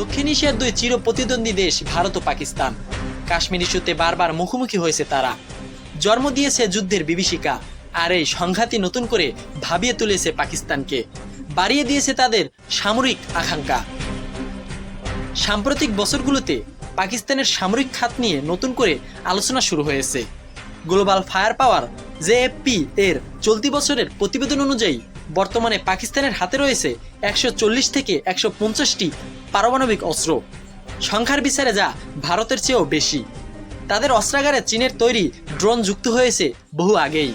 দক্ষিণ এশিয়ার দুই চির প্রতিদ্বন্দ্বী দেশ ভারত ও পাকিস্তান। কাশ্মীর ইস্যুতে বারবার মুখোমুখি হয়েছে তারা। জন্ম দিয়েছে যুদ্ধের বিভীষিকা, আর এই সংঘাতই নতুন করে ভাবিয়ে তুলেছে পাকিস্তানকে। বাড়িয়ে দিয়েছে তাদের সামরিক আকাঙ্ক্ষা। সাম্প্রতিক বছরগুলোতে পাকিস্তানের সামরিক খাত নিয়ে নতুন করে আলোচনা শুরু হয়েছে। গ্লোবাল ফায়ার পাওয়ার জেএফপি এর চলতি বছরের প্রতিবেদন অনুযায়ী বর্তমানে পাকিস্তানের হাতে রয়েছে একশো চল্লিশ থেকে একশো পঞ্চাশটি পারমাণবিক অস্ত্র। সংখ্যার বিচারে যা ভারতের চেয়েও বেশি। তাদের অস্ত্রাগারে চীনের তৈরি ড্রোন যুক্ত হয়েছে বহু আগেই।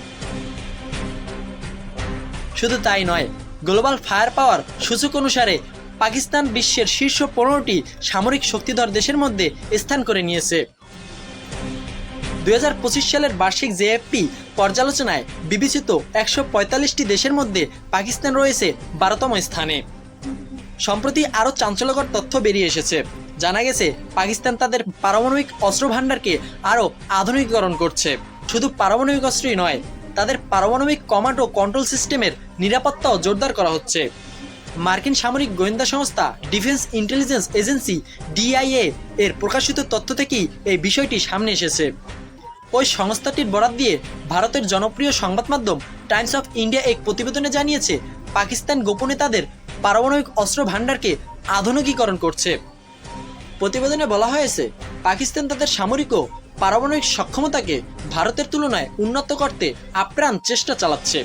শুধু তাই নয় গ্লোবাল ফায়ার পাওয়ার সূচক অনুসারে পাকিস্তান বিশ্বের শীর্ষ পনেরোটি সামরিক শক্তিধর দেশের মধ্যে স্থান করে নিয়েছে। দুই হাজার পঁচিশ সালের বার্ষিক জেএফপি পর্যালোচনায় বিবেচিত একশো পঁয়তাল্লিশটি দেশের মধ্যে পাকিস্তান রয়েছে বারোতম স্থানে। সম্প্রতি আরও চাঞ্চল্যকর তথ্য বেরিয়ে এসেছে। জানা গেছে, পাকিস্তান তাদের পারমাণবিক অস্ত্র ভাণ্ডারকে আরও আধুনিকীকরণ করছে। শুধু পারমাণবিক অস্ত্রই নয়, তাদের পারমাণবিক কমান্ড ও কন্ট্রোল সিস্টেমের নিরাপত্তাও জোরদার করা হচ্ছে। মার্কিন সামরিক গোয়েন্দা সংস্থা ডিফেন্স ইন্টেলিজেন্স এজেন্সি ডিআইএ এর প্রকাশিত তথ্য থেকেই এই বিষয়টি সামনে এসেছে। ওই সংস্থাটির বরাত দিয়ে ভারতের জনপ্রিয় সংবাদ মাধ্যম টাইমস অফ ইন্ডিয়া এক প্রতিবেদনে জানিয়েছে, পাকিস্তান গোপনে তাদের পারমাণবিক অস্ত্র ভাণ্ডারকে আধুনিকীকরণ করছে। প্রতিবেদনে বলা হয়েছে, পাকিস্তান তাদের সামরিক ও পারমাণবিক সক্ষমতাকে ভারতের তুলনায় উন্নত করতে আপ্রাণ চেষ্টা চালাচ্ছে।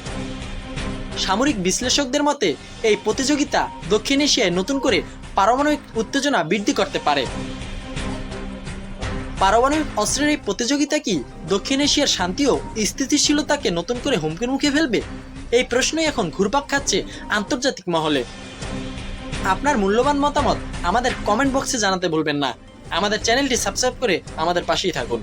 সামরিক বিশ্লেষকদের মতে, এই প্রতিযোগিতা দক্ষিণ এশিয়ায় নতুন করে পারমাণবিক উত্তেজনা বৃদ্ধি করতে পারে। পারমাণবিক অস্ত্রের এই প্রতিযোগিতা কি দক্ষিণ এশিয়ার শান্তি ও স্থিতিশীলতাকে নতুন করে হুমকির মুখে ফেলবে? এই প্রশ্নই এখন ঘুরপাক খাচ্ছে আন্তর্জাতিক মহলে। আপনার মূল্যবান মতামত আমাদের কমেন্ট বক্সে জানাতে ভুলবেন না। আমাদের চ্যানেলটি সাবস্ক্রাইব করে আমাদের পাশেই থাকুন।